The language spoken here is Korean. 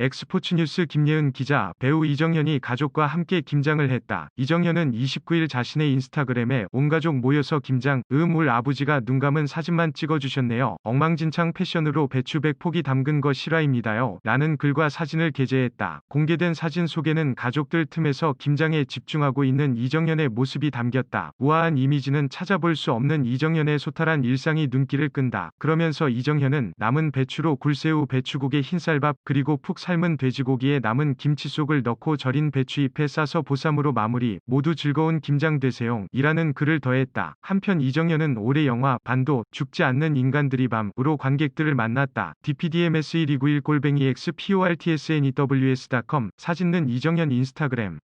엑스포츠뉴스 김예은 기자, 배우 이정현이 가족과 함께 김장을 했다. 이정현은 29일 자신의 인스타그램에 온 가족 모여서 김장, 음 울 아버지가 눈 감은 사진만 찍어주셨네요. 엉망진창 패션으로 배추백 폭이 담근 거 실화입니다요. 라는 글과 사진을 게재했다. 공개된 사진 속에는 가족들 틈에서 김장에 집중하고 있는 이정현의 모습이 담겼다. 우아한 이미지는 찾아볼 수 없는 이정현의 소탈한 일상이 눈길을 끈다. 그러면서 이정현은 남은 배추로 굴새우 배추국에 흰쌀밥 그리고 푹 삶은 돼지고기에 남은 김치 속을 넣고 절인 배추잎에 싸서 보쌈으로 마무리 모두 즐거운 김장 되세요 이라는 글을 더했다. 한편 이정현은 올해 영화 반도 죽지 않는 인간들이 밤으로 관객들을 만났다. dpdms 1291 골뱅이 xportsnews.com 사진는 이정현 인스타그램